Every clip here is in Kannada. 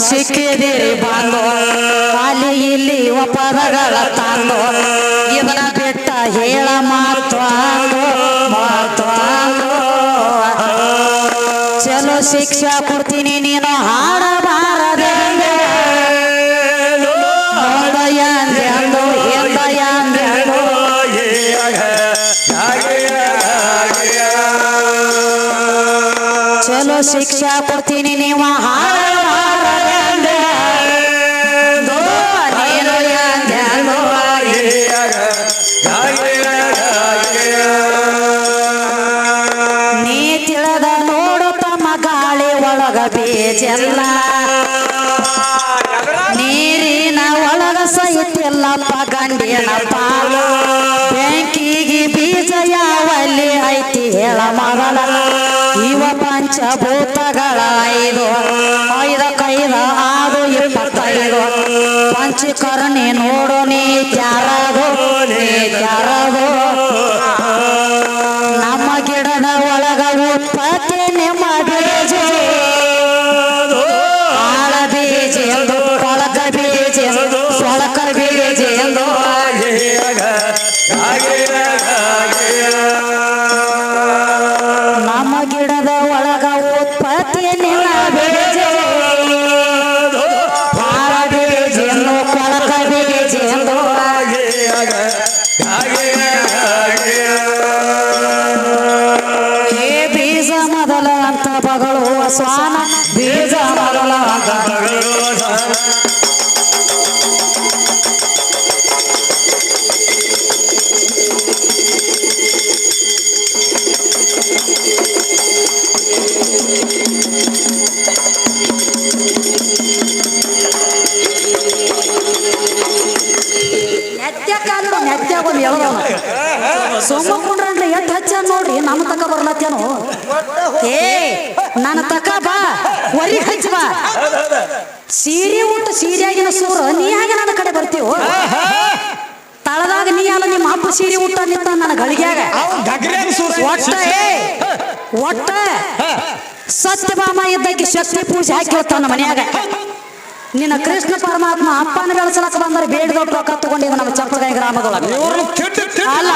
ಸಿಕ್ಕಿದಿರಿ ಬಂದು ಅಲ್ಲಿ ಇಲ್ಲಿ ಒಪ್ಪದಗಳ ಪದಗಳ ತಂದು ಇದನ್ನ ಬಿಟ್ಟ ಹೇಳ ಮಾತು ಅಂದು, ಮಾತು ಅಂದು. ಚಲೋ ಶಿಕ್ಷಾ ಕೊಡ್ತೀನಿ ನೀನು ಹಾಡಬಾರದೆ ನೋಡಯ್ಯ ಅಂದೆ ಅಂದು ಎಂದಯ್ಯ ಅಂದೆ ಅಂದು ಚಲೋ ಶಿಕ್ಷಾ ಕೊಡ್ತೀನಿ ಗಂಡಿನ ಪಾಲ ಬೆಂಕಿಗೆ ಬೀಜ ಯಾವಲ್ಲಿ ಐತಿ ಹೇಳ ಮಗಳ. ಇವ ಪಂಚಭೂತಗಳ ಐದು ಐದ ಕೈದ ಆರು ಇಪ್ಪತ್ತೈದು. ಪಂಚಕರ್ಣಿ ನೋಡು ನೀ ತ್ಯಾರದು ನೀ ನನ್ನ ತಕ ಬಾ ವರಿ ಹಚ್ಚ ಬಾ. ಸೀರೆ ಉಂಟು ಸೀರೆಯಾಗಿನ ಸೂರು ನೀ ಹಾಗೆ ನನ್ನ ಕಡೆ ಬರ್ತೀವೋ ತಳದಾಗ ನೀ ಅಲ್ಲ ನಿಮ್ಮ ಅಪ್ಪ ಸೀರೆ ಉಟ್ಟ ನಿಂತ ನನ್ನ ಗಳಿಗ್ಯಾಗ. ಒಟ್ಟ ಒಟ್ಟ. ಸತ್ಯಭಾಮ ಇದ್ದಕ್ಕೆ ಶಕ್ತಿ ಪೂಜೆ ಹಾಕಿ ನಮ್ಮ ಮನ್ಯಾಗ. ನಿನ್ನ ಕೃಷ್ಣ ಪರಮಾತ್ಮ ಅಪ್ಪನ ಬೆಳೆಸಲಕ್ಕ ಬಂದರೆ ಬೇಡದೊಟ್ಟು ರೊಕ್ಕ ತಗೊಂಡಿದ್ದ ನಮ್ಮ ಚಪ್ಪಗಾಯಿ ಗ್ರಾಮದೊಳಗೆ. ಅಲ್ಲ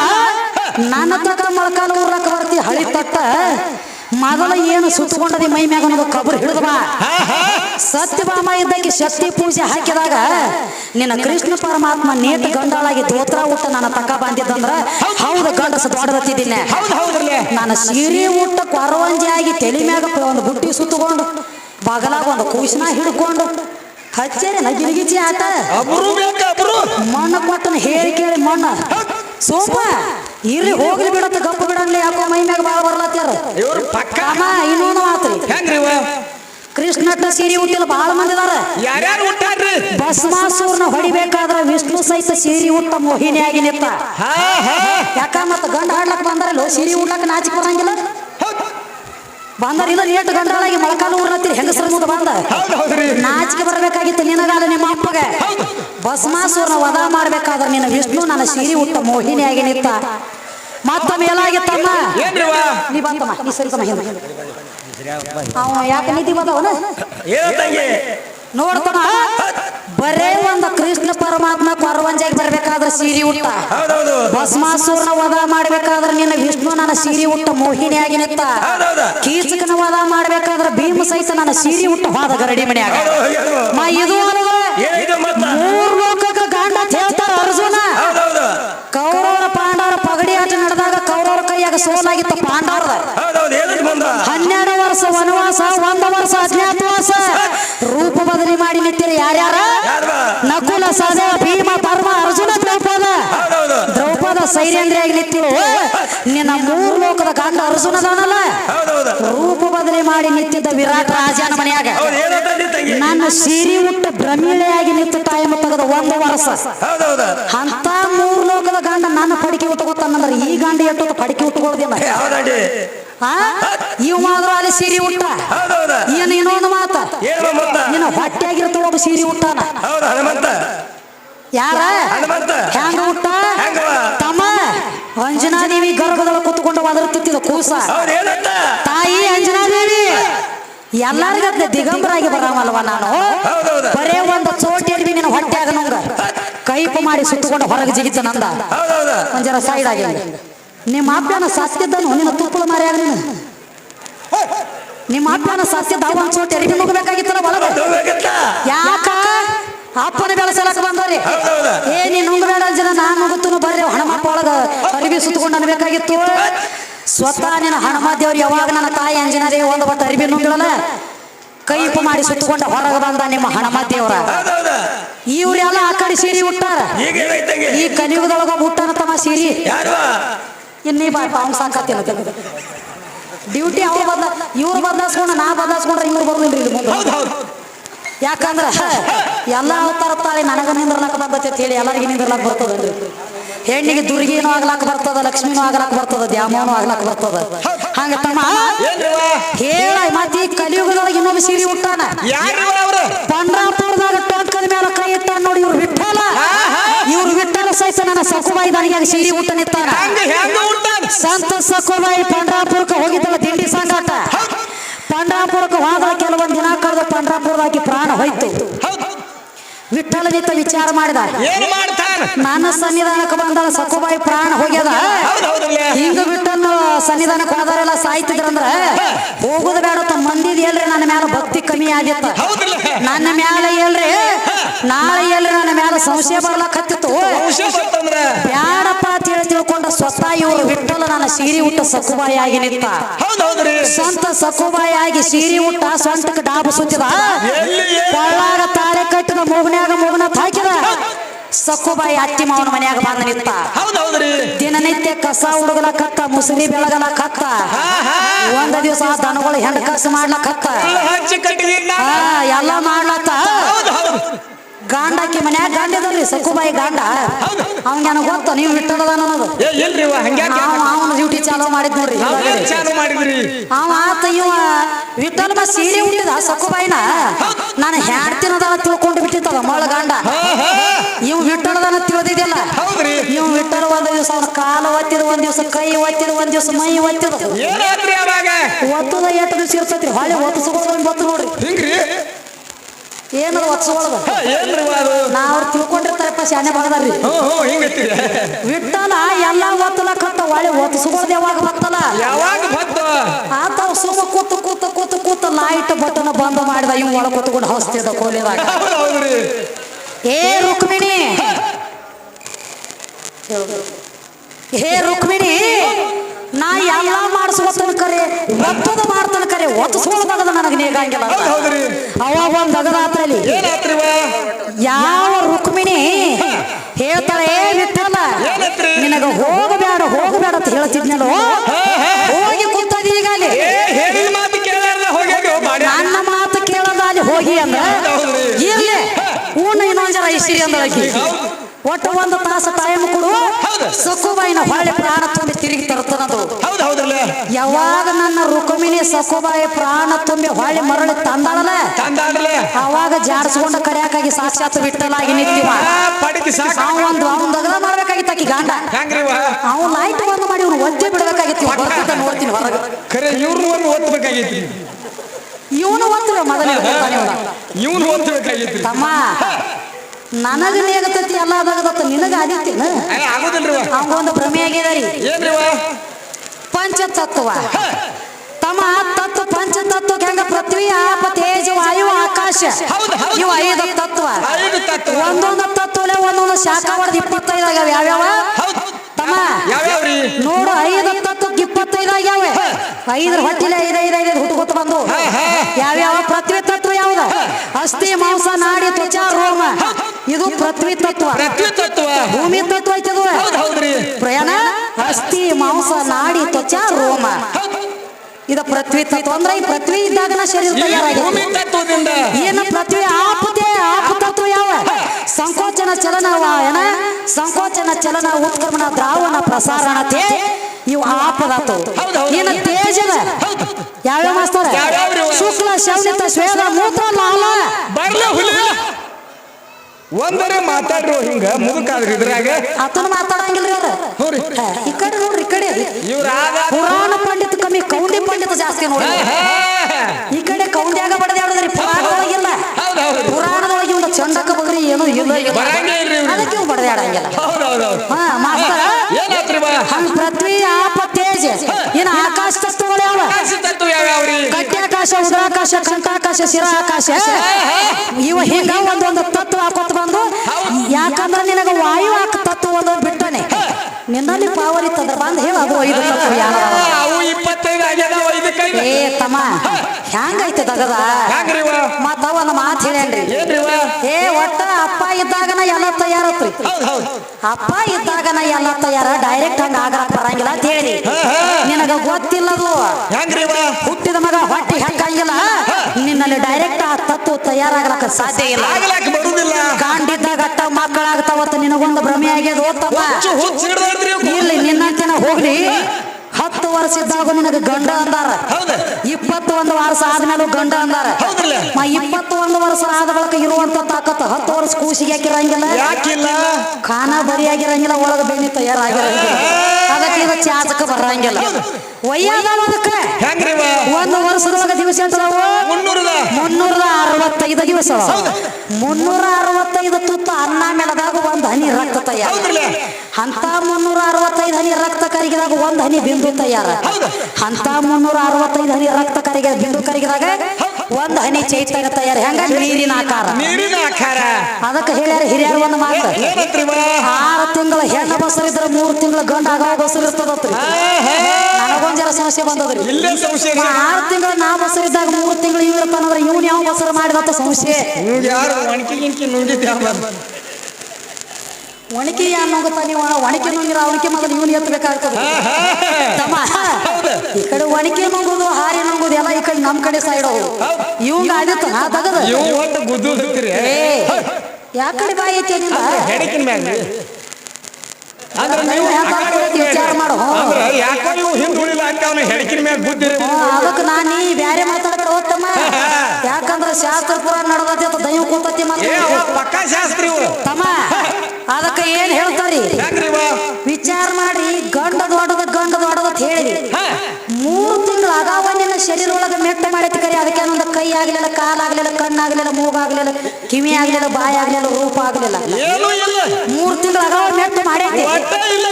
ನನ್ನ ತಕ ಮೊಳಕಾಲ ಊರಕ್ಕೆ ಬರ್ತಿ ಹಳಿ ತಟ್ಟ. ಮೊದಲ ಏನು ಸುತ್ತಕೊಂಡದಿ ಮೈ ಮ್ಯಾಗ ಅನ್ನೋದು ಕಬರ್ ಹಿಡಿದ ಬಾ. ಸತ್ಯಭಾಮ ಇದ್ದಕ್ಕೆ ಶಕ್ತಿ ಪೂಜೆ ಹಾಕಿದಾಗ ನಿನ್ನ ಕೃಷ್ಣ ಪರಮಾತ್ಮ ನೇತ ಗಂಡಾಳಾಗಿ ದೋತ್ರ ಊಟ ನನ್ನ ತಕ್ಕ ಬಂದಿದ್ದಂದ್ರ ಹೌದು. ಗಂಡಸ ದೊಡ್ಡದತ್ತಿದ್ದೀನಿ. ನಾನು ಸೀರೆ ಊಟ ಕೊರವಂಜಿ ಆಗಿ ತಲೆ ಮ್ಯಾಗ ಒಂದು ಬುಟ್ಟಿ ಸುತ್ತಕೊಂಡು ಬಗಲಾಗ ಒಂದು ಕೂಸಿನ ಹಿಡ್ಕೊಂಡು ಹಚ್ಚೇರಿ ನಾ ಆತ. ಮಣ್ಣು ಕೊಟ್ಟನ ಹೇಳಿ ಕೇಳಿ ಮಣ್ಣ. ಸೋಮ. ಇರ್ಲಿ ಹೋಗ್ಲಿ ಬಿಡತ್ತ ಗಪ್ಪ ಬಿಡಲ್ಲ ಯಾಕೋ ಮೈ ಮ್ಯಾಗ ಬಾಳ ಬರ್ಲತ್ತಾರ ಇವ್ರು ಪಕ್ಕ ಇನ್ನೊಂದು ಮಾತ್ರಿ. ಹೆಂಗ್ರಿ ಇವ? ಕೃಷ್ಣಟ್ಟ ಸೀರೆ ಉಟ್ಟಿಲ್ಲ ಬಾಳ ಮಂದಿ ಇದಾರ ಯಾರ್ಯಾರು ಹುಟ್ಟಾರ್ರಿ ಭಸ್ಮಾಸುರನ ಹೊಡಿಬೇಕಾದ್ರ ವಿಷ್ಣು ಸಹಿತ ಸೀರೆ ಉಟ್ಟ ಮೋಹಿನಿಯಾಗಿ ನಿಂತ. ಹಾ ಹಾ. ಯಾಕ ಮತ್ತ ಗಂಡ ಹಾಡ್ಲಕ್ ಬಂದಾರಲ್ಲ ಸೀರೆ ಉಡ್ಲಕ್ ನಾಚಿಕ್ ಬರಂಗಿಲ್ಲ? ಬಂದಾರ ಇಲ್ಲ ನೇಟ್ ಗಂಡಾಳಾಗಿ ಮೊಳಕಾಲು ಊರ್ಲತ್ತೀರಿ ಹೆಂಗಸರ ಮುಂದೆ ಬಂದ. ಹೌದು ಹೌದ್ರಿ ನಾಚಿಕೆ ಬರಬೇಕಾಗಿತ್ತು ನಿನಗಾದ ನಿಮ್ಮ ಅಪ್ಪಗ. ಭಸ್ಮಾಸುರನ ವಧ ಮಾಡ್ಬೇಕಾದ್ರೆ ನಿನ್ನ ವಿಷ್ಣು ನನ್ನ ಸೀರೆ ಉಟ್ಟ ಮೋಹಿನಿಯಾಗಿ ನಿಂತ. ಮತ್ತ ಮೇಲಾಗಿತ್ತಮ್ಮ. ಏನ್ರಿ ಇವ ನೀ ಬಂತಮ್ಮ ನೀ ಸರಿತಮ್ಮ ಹಿಂದೆ ಅವ ಯಾಕೆ ನಿಧಿ ಬಂದವನ ನೋಡ್ತಮ್ಮ ಬರೇ ಒಂದು ಕೃಷ್ಣ ಪರಮಾತ್ಮ ಕೊರವಂಜಾಗಿ ಬರ್ಬೇಕಾದ್ರೆ ಸೀರಿ ಉಟ್ಟ. ಭಸ್ಮಾಸೂರ್ನ ವಧ ಮಾಡ್ಬೇಕಾದ್ರೆ ನಿನ್ನ ವಿಷ್ಣು ನನ್ನ ಸೀರೆ ಉಟ್ಟ ಮೋಹಿನಿ ನಿಂತ. ಹೌದೌದು. ಕೀಚಕನ ವಧ ಮಾಡ್ಬೇಕಾದ್ರೆ ಭೀಮ ಸಹಿತ ನನ್ನ ಸೀರೆ ಉಟ್ಟ ಹೋದ ಗರಡಿ ಮನೆಯಾಗ. ಮಾ ಇದು ಮೂರ್ ಕೌರವರ ಸೋಲಾಗಿತ್ತ ಪಾಂಡವರ. ಪಾಂಡವರದ ಹೌದೌದು ಏನದು ಬಂದ. ಹನ್ನೆರಡು ವರ್ಷ ವನವಾಸ ಒಂದ ವರ್ಷ ಅಜ್ಞಾತವಾಸ ರೂಪ ಬದಲಿ ಮಾಡಿ ನಿಂತಿರಿ ಯಾರ್ಯಾರ? ನಕುಲ ಸಹದೇವ ಭೀಮ ಪರ್ವ ಅರ್ಜುನ ದ್ರೌಪದ. ದ್ರೌಪದ ಸೈರೇಂದ್ರಿಯಾಗಿ ನಿಂತಿರು ನಿನ್ನ ಮೂರು ಲೋಕದ ಗಂಡ ಅರ್ಜುನದಾನ ಬದಲಿ ಮಾಡಿ ನಿಂತಿದ್ದ ವಿರಾಟ್ ರಾಜನ ಮನೆಯಾಗ ನನ್ನ ಸೀರೆ ಉಟ್ಟ ಭ್ರಮಿಳೆಯಾಗಿ ನಿಂತು ತಾಯಿ ತೆಗೆದ ಒಂದು ವರ್ಷ. ಅಂತ ಮೂರ್ ಲೋಕದ ಗಂಡ ನನ್ನ ಪಡಿಕೆ ಉಟ್ಟುಕೊತಾನಂದ್ರೆ ಈ ಗಂಡ ಎಟ್ಟು ಪಡಿಕೆ ಉಟ್ಕೊಳ್ಳೋದಿಲ್ಲ ಇವಾದ್ರೂ ಅಲ್ಲಿ ಸೀರೆ ಉಟ್ಟ. ಏನೇನೋ ಏನ್ ಇನ್ನೊಂದು ಮಾತ. ನೀನು ಮತ್ತ ನಿನ್ನ ಹೊಟ್ಟೆಯಾಗಿರ್ತ ಒಬ್ಬ ಸೀರೆ ಉಟ್ಟಾನ. ಯಾರ? ಹನುಮಂತ ಹ್ಯಾಂಗ ಹೆಂಗವ? ತಮ್ಮ. ಅಂಜನಾದೇವಿ ಗರ್ಭದೊಳಗೆ ಕುತ್ಕೊಂಡು ಒದರುತ್ತಿದ್ದ ಕೂಸ. ಏನಂತ ತಾಯಿ ಅಂಜನಾದೇವಿ ಎಲ್ಲಾರ್ಗದ್ದೆ ದಿಗಂಬರಾಗಿ ಬರಾಮಲ್ವ ನಾನು? ಹೌದೌದ ಬರೇ ಒಂದು ಚೋಟಿ ನಿನ್ನ ಹೊಟ್ಟೆ ನಂಗ ಕೈಪು ಮಾಡಿ ಸುತ್ತಕೊಂಡು ಹೊರಗೆ ಜಿಗಿತ ನಂದ. ಒಂಜರ ಒಂದ್ ಜರ ಸೈಡ್ ಆಗಿ ನಿಮ್ಮ ಅಪ್ಪನ ಸಾಸ್ತಿದ್ದನು ನಿನ್ನ ತುಪ್ಪಳ ಮಾರ್ಯಾಗ ನೀನು. ನಿಮ್ಮ ಅಪ್ಪನ ಸಾಸ್ತಿದ್ದ ಒಂದು ಚೋಟಿ ನುಗ್ಬೇಕಾಗಿತ್ತಲ್ಲ ಒಳಗ? ಯಾಕ ಅಪ್ಪನ ಬೆಳೆಸಲಕ್ಕ ಬಂದ್ರಿ. ಏ ನೀನ್ ನುಂಗಬೇಡ ಜನ ನಾನು ನುಗ್ಗುತ್ತನು ಬರ್ರಿ ಹಣಮಪ್ಪ ಒಳಗ ಅರಿವಿ ಸುತ್ತಕೊಂಡು ಅನ್ಬೇಕಾಗಿತ್ತು ಸ್ವತಃ ನಿನ್ನ ಹಣಮ ದೇವ್ರು ಯಾವಾಗ ನನ್ನ ತಾಯಿ ಅಂಜನಾರಿ ಒಂದು ಬಟ್ಟ ಅರಿವಿ ನುಂಗಿಡಲ್ಲ ಕೈಪು ಮಾಡಿ ಸುತ್ತಕೊಂಡು ಹೊರಗೆ ಬಂದ ನಿಮ್ಮ ಹಣಮ ದೇವ್ರ. ಇವ್ರೆಲ್ಲ ಆ ಕಡೆ ಸೀರೆ ಹುಟ್ಟಾರ ಈ ಕಲಿಯುಗದೊಳಗ ಹುಟ್ಟನ ತಮ್ಮ ಸೀರಿ. ಇನ್ನೀ ಬಾ ಅವ್ನು ಸಾಕತ್ತಿ ಡ್ಯೂಟಿ ಅವ್ರು ಬದ್ಲ ಇವ್ರು ಬದಲಾಸ್ಕೊಂಡ ನಾ ಬದಲಾಸ್ಕೊಂಡ್ರೆ ಇವ್ರು ಬರ್ಲಿಲ್ಲ ಯಾಕಂದ್ರ ಎಲ್ಲ ಅವತಾರ ತಾಳಿ ನನಗ ನಿಂದ್ರಲಕ್ಕ ಬಂದೈತೆ ಅಂತ ಹೇಳಿ ಎಲ್ಲರಿಗೆ ನಿಂದ್ರಲಕ್ಕ ಬರ್ತದಲ್ರಿ ಹೆಣ್ಣಿಗೆ ದುರ್ಗಿನೂ ಆಗ್ಲಾಕ ಬರ್ತದ ಲಕ್ಷ್ಮಿನೂ ಆಗ್ಲಾಕ ಬರ್ತದ ದ್ಯಾಮೋನು ಆಗ್ಲಾಕ ಬರ್ತದ. ಹಂಗ ತಮ್ಮ ಹೇಳ ಮತ್ತೆ ಈ ಕಲಿಯುಗದೊಳಗೆ ಇನ್ನೊಬ್ಬ ಸೀರೆ ಅವ್ರು? ಪಂಡ್ರಾಪುರದಾಗ ಟೊಂಕದ ಮೇಲೆ ಕೈ ಇಟ್ಟಾನ ನೋಡಿ ಇವ್ರು ಬಿಟ್ಟಲ್ಲ ಇವ್ರು ಬಿಟ್ಟಲ್ಲ ಸಹಿತ ನನ್ನ ಸಕುಬಾಯಿ ದಾನಿಗೆ ಸೀರೆ ಹುಟ್ಟ ನಿತ್ತಾನ ಸಂತ ಸಕುಬಾಯಿ ಪಂಡ್ರಾಪುರಕ್ಕೆ ಹೋಗಿದ್ದಲ್ಲ ತಿಂಡಿ ಸಂಗಾಟ ಪಂಡ್ರಾಪುರಕ್ಕೆ ಹೋದ ಕೆಲವೊಂದು ದಿನ ಕಳೆದ ಪಂಡ್ರಾಪುರದಾಗಿ ಪ್ರಾಣ ಹೋಯ್ತು. ಹೌದು ವಿಠಲ ವಿಚಾರ ಮಾಡಿದ ನನ್ನ ಸನ್ನಿಧಾನಕ್ಕೆ ಬಂದ ಸಕುಬಾಯಿ ಪ್ರಾಣ ಹೋಗ್ಯದ? ಹಿಂಗ ಬಿಟ್ಟನ್ನು ಸನ್ನಿಧಾನಕ್ಕೆ ಹೋದಾರೆಲ್ಲ ಸಾಯ್ತಿದ್ರಂದ್ರ ಹೋಗುದ ಬೇಡ ತಮ್ಮ ಮಂದಿದ ಹೇಳ್ರಿ ನನ್ನ ಮ್ಯಾಲ ಭಕ್ತಿ ಕಮ್ಮಿ ಆಗಿತ್ತ ನನ್ನ ಮ್ಯಾಲ ಹೇಳ್ರಿ ನಾಳೆ ಹೇಳ್ರಿ ನನ್ನ ಮ್ಯಾಲ ಸಂಶಯ ಬಂತಂದ್ರ ಬ್ಯಾಡಪ್ಪ ಅಂತ ಹೇಳಿ ತಿಳ್ಕೊಂಡ ಸ್ವತಃ ಇವರು ವಿಠಲ ನನ್ನ ಸೀರೆ ಉಟ್ಟ ಸಕುಬಾಯಿ ಆಗಿ ನಿಂತ. ಸ್ವಂತ ಸಕುಬಾಯಿ ಆಗಿ ಸೀರೆ ಉಟ್ಟ ಸ್ವಂತಕ್ಕೆ ಡಾಬು ಸುತ್ತಿದ. ತಾರೆ ಕೊಳ್ಳಾಗ ತಾಳೆ ಕಟ್ಟಿದ ಮೂಗನ್ಯಾಗ ಮೂಗನ ಹಾಕಿದ. ಸಕುಬಾಯಿ ಅತ್ತಿ ಮಾವನ ಮನ್ಯಾಗ ಬಂದ ನಿಂತ. ದಿನನಿತ್ಯ ಕಸ ದಿನನಿತ್ಯ ಕತ್ತ ಮುಸಲಿ ಬೆಳಗಲ ಕತ್ತ. ಒಂದ ದಿವಸ ದನಗಳು ಹೆಂಡ ಕಸ ಮಾಡ್ಲಕತ್ತ. ಎಲ್ಲ ಮಾಡ್ಲತ್ತ. ಹೌದು ಆಕಿ ಮನ್ಯಾಗ ಗಾಂಡ ಇದ್ರಿ ಸಕುಬಾಯಿ ಅವ್ನಿಗೆ ನನಗೆ ಗೊತ್ತ ನೀವು ಬಿಟ್ಟದ ಏ ಹಂಗ್ಯಾಕೆ ನಾವು ಅವನ ಡ್ಯೂಟಿ ಚಾಲೂ ಮಾಡಿದ್ ನೋಡ್ರಿ ಚಾಲು ಮಾಡಿದ್ರಿ? ಅವ ಆತ ಇವ ವಿಠಲ್ ಮ ಸೀರೆ ಉಂಟಿದ ಸಕುಬಾಯಿನ ನಾನು ಹ್ಯಾಡ್ತಿನದ ತಿಳ್ಕೊಂಡು ಬಿಟ್ಟಿತ್ತದ ಮೊಳ ಗಾಂಡ. ಇವ್ ವಿಠಲದನ್ನ ತಿಳಿದಿದ್ದಿಲ್ಲ ಇವ್ ವಿಠಲ್ ಒಂದ್ ದಿವಸ ಅವ್ನ ಕಾಲ ಒತ್ತಿದ ಒಂದ್ ದಿವಸ ಕೈ ಒತ್ತಿದ ಒಂದ್ ದಿವಸ ಮೈ ಒತ್ತಿದ. ಒತ್ತದ ಎಷ್ಟು ದಿವಸ ಒತ್ತು ಹೊಳೆ ಒತ್ತಿಸ್ಕೊಳ್ಳೋದ್ ಗೊತ್ತು ನೋಡ್ರಿ. ಹ, ಏನ್ರಿವ ಅದು ನಾ ಅವ್ರು ತಿಳ್ಕೊಂಡಿರ್ತಾರಪ್ಪ ಶಾನೆ ಭಾಗದಾರ್ರಿ ಹ್ಞೂ ಹ್ಞೂ ಹಿಂಗತ್ತೀರಿ ವಿಠಲ ಎಲ್ಲ ಒತ್ತಲಕತ್ತ ಒಳ್ಳೆ ಒತ್ತಿಸ್ಕೊಳ್ಳೋದು ಯಾವಾಗ ಬರ್ತಲ್ಲ ಯಾವಾಗ ಬತ್ತ? ಆತ ಸುಮ್ಮ ಕೂತು ಕೂತು ಕೂತು ಕೂತು ಲೈಟ್ ಬಟನ್ ಬಂದ್ ಮಾಡಿದ. ಇವ್ ಒಳ ಕೂತ್ಕೊಂಡು ಹಸ್ತಿದ ಕೋಲಿದಾಗ. ಹೌದ್ರಿ. ಏ ರುಕ್ಮಿಣಿ! ಹೇ ರುಕ್ಮಿಣಿ! ನಾ ಎಲ್ಲ ಮಾಡಿಸ್ಕೊತನ ಕರೆ ಒತ್ತದ ಮಾಡ್ತಾನ ಕರೆ ಒತ್ತಿಸ್ಕೊಳ್ದಾಗದ ನನಗೆ ನೇಗಂಗಿಲ್ಲ ಹೌದು ಹೌದ್ರಿ. ಅವಾಗ ಒಂದ್ ಅಗದಾತ್ರಲ್ಲಿ ಏನಾತ್ರಿವ ಯಾವ ರುಕ್ಮಿಣಿ? ಹೇಳ್ತಾಳೆ ಏನಿತ್ತಲ್ಲ? ನಿನಗ ಹೋಗಬೇಡ ಹೋಗಬೇಡ ಅಂತ ಹೇಳ್ತಿದ್ನಲ್ಲ ಹೋಗಿ ಕೂತದಿ ಈಗ ಅಲ್ಲಿ. ನನ್ನ ಮಾತು ಕೇಳದ ಅಲ್ಲಿ ಹೋಗಿ ಅಂದ್ರೆ. ಇರ್ಲಿ. ಊನ ಇನ್ನೊಂದ್ ಜನ ಇಷ್ಟ ಅಂದಳಕಿ. ಒಟ್ಟು ಒಂದು ತಾಸು ಟೈಮ್ ಕೊಡು. ಸಕುಬಾಯಿನ ಹೊಳೆ ಪ್ರಾಣ ತುಂಬಿ ತಿರುಗಿ ತರ್ತನದು ಹೌದು ಹೌದ್ರಲ್ಲ. ಯಾವಾಗ ನನ್ನ ರುಕುಮಿನಿ ಸಕುಬಾಯಿ ಪ್ರಾಣ ತುಂಬಿ ಹೊಳೆ ಮರಳಿ ತಂದಾಳಲ್ಲ? ಅವಾಗ ಜಾಡ್ಸ್ಕೊಂಡ ಕರೆಯಾಕಾಗಿ ಸಾಕ್ಷಾತ್ ಬಿಟ್ಟಲಾಗಿ ನಿಂತಿವ ಅವ ಒಂದು ಅವನ್ ದಗದ ಮಾಡ್ಬೇಕಾಗಿತ್ತು ಆಕಿ ಗಾಂಡ. ಅವ್ನು ಲೈಟ್ ಬಂದ್ ಮಾಡಿ ಇವ್ರು ಒದ್ದೆ ಬಿಡ್ಬೇಕಾಗಿತ್ತು. ಬರ್ತಿದ್ದ ನೋಡ್ತೀನಿ ಹೊರಗೆ. ಖರೆ ಇವ್ರನ್ನ ಒಂದು ಓದ್ಬೇಕಾಗೈತ್ರಿ ಇವನು ಒತ್ತರು ಮೊದಲೇ ಇವ್ನು ಓದ್ಬೇಕಾಗೈತ್ರಿ ತಮ್ಮ ನನಗ ನೇಗತತಿ ಎಲ್ಲ ಅದಾಗತ್ತ ನಿನಗ ಆದಿತ್ತೇನ ಏ, ಆಗೋದಿಲ್ರಿವ ಅವಂಗೊಂದು ಭ್ರಮೆ ಆಗ್ಯದರಿ ಏನ್ರಿ ಪಂಚತತ್ವ. ತಮ್ಮ ತತ್ವ ಪಂಚತತ್ವ ಹೆಂಗ ಪೃಥ್ವಿ ಆಪ ತೇಜ ವಾಯು ಆಕಾಶ. ಇವು ಐದು ತತ್ವ. ಐದು ತತ್ವ. ಒಂದೊಂದು ತತ್ವಲೆ ಒಂದೊಂದು ಶಾಖ ಹೊಡೆದು ಇಪ್ಪತ್ತೈದು ಆಗ್ಯಾವ ಯಾವ್ಯಾವ ಹೌದು ತಮ್ಮ ನೋಡು ಐದು ತತ್ವಕ್ಕೆ ಇಪ್ಪತ್ತೈದು ಐದರ ಐದ್ರ ಹೊಟ್ಟಿಲೆ ಐದು ಐದು ಐದು ಹುಟ್ಟುಕೊತ ಬಂದು. ಯಾವ್ಯಾವ ಪೃಥ್ವಿ ತತ್ವ ಯಾವ್ದ? ಅಸ್ಥಿ ಮಾಂಸ ನಾಡಿ ತ್ವಚ ಇದು ಪೃಥ್ವಿ ತತ್ವ. ಪೃಥ್ವಿ ತತ್ವ. ಭೂಮಿ ತತ್ವ ಹೌದು ಹೌದ್ರಿ. ಪ್ರಯಾಣ ಅಸ್ಥಿ ಮಾಂಸ ನಾಡಿ ತ್ವಚ ರೋಮ. ಇದು ಪೃಥ್ವಿ ತತ್ವ ಅಂದ್ರೆ ಈ ಪೃಥ್ವಿ ಇದ್ದಾಗನ ಶರೀರ ತಯಾರಾಗಿದೆ. ತತ್ವದಿಂದ ಏನು ಪೃಥ್ವಿ ಆಪತೆ ಆಪ ತತ್ವ ಯಾವ? ಸಂಕೋಚನ ಚಲನ ಏನ? ಸಂಕೋಚನ ಚಲನ ಉತ್ಕ್ರಮಣ ದ್ರಾವಣ ಪ್ರಸಾರಣ ಇವು ಆಪದಾತು. ಏನು ತೇಜದ ಯಾವ್ಯಾವ ಮಾಸ್ತರ? ಶುಕ್ಲ ಶೌನಿತ ಸ್ವೇದ ಮೂತ್ರ ಲಾಲ. ಬರ್ಲ ಹುಲಿ. ಒಂದರೆ ಮಾತಾಡ್ರು ಹಿಂಗ ಮುದುಕಾದ್ರಿ ಇದ್ರಾಗ. ಆತನ ಮಾತಾಡಂಗಿಲ್ರಿ ಅವ್ರ ಹ್ಞೂ ರೀ. ಈ ಕಡೆ ಇವ್ರ ಪುರಾಣ ಪಂಡಿತ ಕಮ್ಮಿ ಕೌಂಡಿ ಪಂಡಿತ ಜಾಸ್ತಿ ನೋಡಿ ಈ ಕಡೆ ಕೌಂಡ್ಯಾಗ ಬಡದಾಡೋದ್ರಿ ಪುರಾಣದೊಳಗಿಲ್ಲ. ಹೌದ್ ಹೌದ್. ಪುರಾಣದೊಳಗೆ ಒಂದು ಚಂಡಕ ಬಗ್ರಿ ಏನೂ ಇಲ್ಲ. ಅದಕ್ಕೆ ಇವ್ ಬಡದಾಡಂಗಿಲ್ಲ ಹೌದೌದೌದು ಹಾ ಮಾಸ್ತರ. ಹಂಗ ಪೃಥ್ವಿ ಆಪ ತೇಜ ಇನ್ನು ಆಕಾಶ ತತ್ವಗಳು ಯಾವ ಕಟ್ಟಾಕಾಶ ಉದರಾಕಾಶ ಕಂಠಾಕಾಶ ಶಿರಾಕಾಶ. ಇವ ಹಿಂಗ ಒಂದೊಂದು ತತ್ವ ಹಾಕೋತ ಬಂದು ತತ್ವವನ್ನು ಬಿಟ್ಟನೆ ನಿನ್ನಲ್ಲಿ ಪಾವರಿ ಇತ್ತಂದ್ರ ಬಂದ್ ಹೇಳ ಅದು ಐದು ತತ್ವ ಯಾವ ಅವು ಇಪ್ಪತ್ತೈದು ಆಗ್ಯದ ಇದಕ್ಕೈದು ಏ ತಮ್ಮ ಹ್ಯಾಂಗೈತೆ ತಗದ ಮತ್ತ ಒಂದು ಮಾತು ಹೇಳೇನ್ರಿ? ಏ ಒಟ್ಟ ಅಪ್ಪ ಇದ್ದಾಗನ ಎಲ್ಲ ತಯಾರತ್ರಿ. ಅಪ್ಪ ಇದ್ದಾಗನ ಎಲ್ಲ ತಯಾರ ಡೈರೆಕ್ಟ್ ಹಂಗ ಆಗ ಬರಂಗಿಲ್ಲ ಅಂತ ಹೇಳಿ ನಿನಗ ಗೊತ್ತಿಲ್ಲದು? ಹುಟ್ಟಿದ ಮಗ ಹೊಟ್ಟಿ ಹಾಕಂಗಿಲ್ಲ ನಿನ್ನಲ್ಲಿ ಡೈರೆಕ್ಟ್ ಆ ತತ್ವ ತಯಾರಾಗಲಕ್ಕ ಸಾಧ್ಯ ಇಲ್ಲ. ಆಗ್ಲಾಕ್ ಬರುದಿಲ್ಲ. ಕಾಂಡಿದ್ದಾಗ ಅಟ್ಟ ಮಕ್ಕಳಾಗ್ತಾವತ್ತ ನಿನಗೊಂದು ಭ್ರಮೆ ಆಗ್ಯದ ಓದ್ತಪ್ಪ. ಇಲ್ಲಿ ನಿನ್ನಂತಿನ ಹೋಗ್ಲಿ. ಹತ್ತು ವರ್ಷ ಇದ್ದಾಗ ನಿನಗೆ ಗಂಡ ಅಂದಾರ. ಹೌದು. ಇಪ್ಪತ್ತು ಒಂದು ವರ್ಷ ಆದ್ಮೇಲೆ ಗಂಡ ಅಂದಾರ. ಇಪ್ಪತ್ತು ಒಂದು ವರ್ಷ ಆದ ಬಳಿಕ ಇರುವಂತ ತಾಕತ್ ಹತ್ತು ವರ್ಷ ಕೂಸಿಗೆ ಹಾಕಿರಂಗಿಲ್ಲ. ಯಾಕಿಲ್ಲ? ಖಾನ ಬರಿಯಾಗಿರಂಗಿಲ್ಲ ಒಳಗ ಬೆಣ್ಣಿ ತಯಾರಾಗಿರಂಗಿಲ್ಲ. ಅದಕ್ಕೆ ಚಾಚಕ ಬರಂಗಿಲ್ಲ. ಇವ? ಒಂದು ವರ್ಷದೊಳಗ ದಿವಸ ಮುನ್ನೂರ ಅರವತ್ತೈದು ದಿವಸ. ಮುನ್ನೂರ ಅರವತ್ತೈದು ತುತ್ತ ಅನ್ನ ಮೇಲದಾಗ ಒಂದು ಹನಿ ರಕ್ತ ತಯಾರ. ಅಂತ ಮುನ್ನೂರ ಅರವತ್ತೈದು ಹನಿ ರಕ್ತ ಕರಿಗಿದಾಗ ಒಂದು ಹನಿ ಬಿಂದು ತಯಾರ. ಅಂತ ಮುನ್ನೂರ ಅರವತ್ತೈದು ಹನಿ ರಕ್ತ ಕರಿಗ ಬಿಂದು ಕರಗಿದಾಗ ಒಂದ್ ಹನಿ ಚೈತನ್ಯ ತಯಾರ. ಹೆಂಗ ನೀರಿನ ಆಕಾರ. ನೀರಿನ ಆಕಾರ. ಅದಕ್ಕೆ ಹೇಳ್ಯಾರ ಹಿರಿಯರು ಒಂದು ಮಾತು? ಆರು ತಿಂಗಳ ಹೆಣ್ಣು ಬಸರಿದ್ರೆ ಮೂರು ತಿಂಗಳ ಗಂಡ ಆಗ ಬಸರ್ ಇರ್ತದತ್ರಿ. ನನಗೊಂದ್ ಜರ ಸಮಸ್ಯೆ ಬಂದದ್ರಿ. ಆರು ತಿಂಗಳ ನಾ ಬಸರಿದ್ದಾಗ ಮೂರು ತಿಂಗಳ ಇವ್ರಪ್ಪ ಅಂದ್ರೆ ಇವ್ನು ಯಾವ ಬಸರ ಮಾಡಿದತ್ತ ಸಮಸ್ಯೆ? ಒಣಕಿ ನುಂಗುತ್ತ ನೀವು? ಒಣಕಿ ನುಂಗಿರ ಅವನಿಕೆ ಮೊದಲು ಇವನು ಎತ್ತಬೇಕಾಗ್ತದೆ ತಮ್ಮ ಈ ಕಡೆ ಒಣಕೆ ನುಂಗುದು ಹಾರಿ ನುಂಗುದು ಎಲ್ಲ ಈ ಕಡೆ ನಮ್ ಕಡೆ ಸೈಡ್ ಇವಂಗ ಆದಿತ್ತ ಹಾ ತಗದ. ಯಾ ಕಡೆ ಬಾಯಿ ಐತಿ ವಿಚಾರ ಮಾಡು? ಅದಕ್ಕೆ ನಾನು ನೀ ಬ್ಯಾರೆ ಮಾತಾಡ್ಬೇಡ ಯಾಕಂದ್ರ ಶಾಸ್ತ್ರ ಪುರಾಣ ನಡೆದತಿ ದೈವ ಕೂತತಿ ಮತ್ತೆ ಪಕ್ಕ ಶಾಸ್ತ್ರಿ ತಮ್ಮ. ಇವ? ವಿಚಾರ ಮಾಡಿ ಗಂಡ ದೊಡ್ಡದ ಗಂಡ ದೊಡ್ಡದ ಅಂತ ಹೇಳಿ. ಹಾ. ಮೂರು ತಿಂಗಳು ಅಗಾವ ನಿನ್ನ ಶರೀರ ಒಳಗೆ ಮೆಟ್ಟ ಮಾಡೈತಿ ಕರಿ. ಅದಕ್ಕೆ ಒಂದು ಕೈ ಆಗ್ಲಿಲ್ಲ ಕಾಲಾಗ್ಲಿಲ್ಲ ಕಣ್ಣಾಗ್ಲಿಲ್ಲ ಮೂಗಾಗ್ಲಿಲ್ಲ ಕಿವಿ ಆಗ್ಲಿಲ್ಲ ಬಾಯಿ ಆಗ್ಲಿಲ್ಲ ರೂಪ ಆಗ್ಲಿಲ್ಲ. ಮೂರು ತಿಂಗಳು ಆಗಾವ ಮೆಟ್ಟ ಮಾಡೈತಿ.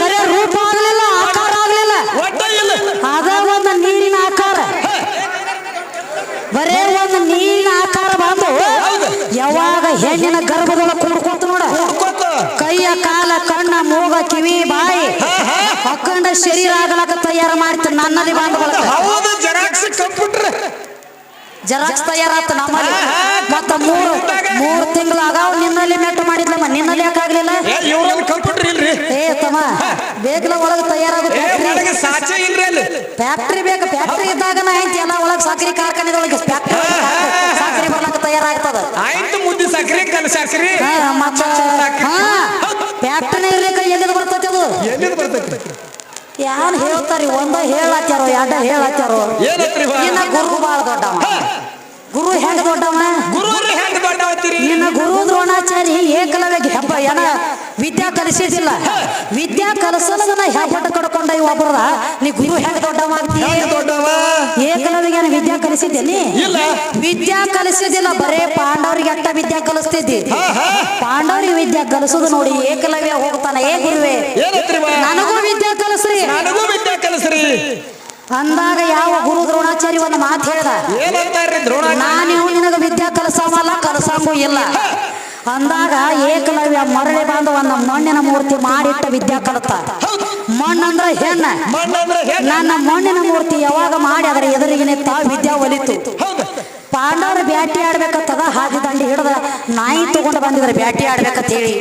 ಕರೆ ರೂಪ ಆಗ್ಲಿಲ್ಲ ಆಕಾರ ಆಗ್ಲಿಲ್ಲ. ಅದ ಒಂದು ನೀರಿನ ಆಕಾರ. ಬರೇ ಒಂದು ನೀರಿನ ಆಕಾರ ಬಂದು ಯಾವಾಗ ಹೆಣ್ಣಿನ ಗರ್ಭದೊಳಗೆ. ಕೈಯ ಕಾಲ ಕಣ್ಣ ಮೂಗ ಕಿವಿ ಬಾಯಿ ಅಕ್ಕಂಡ ಶರೀರ ಆಗಲಕ್ಕ ತಯಾರು ಮಾಡ್ತೀನಿ ನನ್ನಲ್ಲಿ ಬಂದ ಹೌದು, ಜೆರಾಕ್ಸ್ ಕಂಪ್ಯೂಟರ್. ಜೆರಾಕ್ಸ್ ತಯಾರಾತ ನಮ್ಮಲ್ಲಿ. ಮತ್ತ ಮೂರು ಮೂರು ತಿಂಗಳು ಆಗಾವ ನಿನ್ನಲ್ಲಿ ಮೆಟ್ಟು ಮಾಡಿದ್ಲಮ್ಮ. ನಿನ್ನಲ್ಲಿ ಯಾಕಾಗ್ಲಿಲ್ಲ ಕಂಪ್ಯೂಟರ್ ಇಲ್ರಿ. ಏ ತಮ್ಮ ಬೇಗಲ ಒಳಗೆ ತಯಾರಾಗುತ್ತೆ ಫ್ಯಾಕ್ಟ್ರಿ ಬೇಕು. ಫ್ಯಾಕ್ಟ್ರಿ ಇದ್ದಾಗ ಐತಿ ಎಲ್ಲ ಒಳಗೆ ಸಕ್ಕರೆ ಕಾರ್ಖಾನೆದೊಳಗೆ ಫ್ಯಾಕ್ಟ್ರಿ ಸಕ್ಕರೆ ಬರ್ಲಕ್ಕ ತಯಾರಾಗ್ತದ. ಆಯ್ತು ಮುದ್ದೆ ಸಕ್ರಿ ಕಲ್ ಸಕ್ರಿ. ಮತ್ತ ಹಾ. ಫ್ಯಾಕ್ಟ್ರಿನೇ ಇರ್ಲಿಕ್ಕ ಎಲ್ಲಿಂದ ಬರ್ತೈತಿ ಅದು? ಎಲ್ಲಿಂದ ಬರ್ತೈತಿ ಯಾರು ಹೇಳ್ತಾರಿ? ಒಂದ ಹೇಳತ್ತಾರೋ ಎರಡ ಹೇಳತ್ತಾರೋ ಏನತ್ರಿ ಇವ? ಇನ್ನ ಗುರು ಬಾಳ ದೊಡ್ಡವ. ಗುರು ಹೆಂಗ ದೊಡ್ಡವ? ಗುರುವ್ರಿ ಹೆಂಗ್ ದೊಡ್ಡವತ್ತೀರಿ ನಿನ್ನ ಗುರು ದ್ರೋಣಾಚಾರಿ ಏಕಲವ್ಯಗೆ ಹಬ್ಬ ಏನ ವಿದ್ಯಾ ಕಲಿಸಿದಿಲ್ಲ ವಿದ್ಯಾ ಕಲಿಸಲದನ್ನ ಹೆಬ್ಬಟ್ಟ ಕಡ್ಕೊಂಡ ಇವ ಒಬ್ಬರದ ನೀ ಗುರು ಹೆಂಗ ದೊಡ್ಡವ ದೊಡ್ಡವ? ವಿದ್ಯಾ ಕಲಿಸಿದ್ದೇನಿ. ವಿದ್ಯಾ ಕಲಿಸಿದಿಲ್ಲ ಬರೇ ಪಾಂಡವರಿಗೆ ಅಟ್ಟ ವಿದ್ಯಾ ಕಲಿಸ್ತಿದ್ದಿ. ಪಾಂಡವರಿಗೆ ವಿದ್ಯಾ ಕಲಿಸೋದು ನೋಡಿ ಏಕಲವ್ಯ ಹೋಗ್ತಾನ. ಏ ಗುರುವೆ ನನಗೂ ವಿದ್ಯಾ ಕಲಿಸ್ರಿ. ನನಗೂ ವಿದ್ಯಾ ಕಲಿಸ್ರಿ. ಅಂದಾಗ ಯಾವ ಗುರು ದ್ರೋಣಾಚಾರ್ಯ ಒಂದು ಮಾತು ಹೇಳ್ದ. ನಾನು ನಿನಗ ವಿದ್ಯಾ ಕಲಸಾಮಲ್ಲ ಕಲಸಂಗೂ ಇಲ್ಲ. ಅಂದಾಗ ಏಕಲವ್ಯ ಮರಳಿ ಬಂದು ಒಂದು ಮಣ್ಣಿನ ಮೂರ್ತಿ ಮಾಡಿಟ್ಟ ವಿದ್ಯಾ ಕಲತ ಮಣ್ಣಂದ್ರ ಹೆಣ್ಣ. ನನ್ನ ಮಣ್ಣಿನ ಮೂರ್ತಿ ಯಾವಾಗ ಮಾಡಿ ಅದರ ಎದುರಿಗೆ ನಿಂತ ವಿದ್ಯಾ ಒಲಿತು. ಪಾಂಡವರ ಬ್ಯಾಟಿ ಆಡ್ಬೇಕತ್ತದ? ಹಾದಿ ದಂಡಿ ಹಿಡಿದ ನಾಯಿ ತಗೊಂಡು ಬಂದಿದ್ರೆ ಬ್ಯಾಟಿ ಆಡ್ಬೇಕಂತ ಹೇಳಿ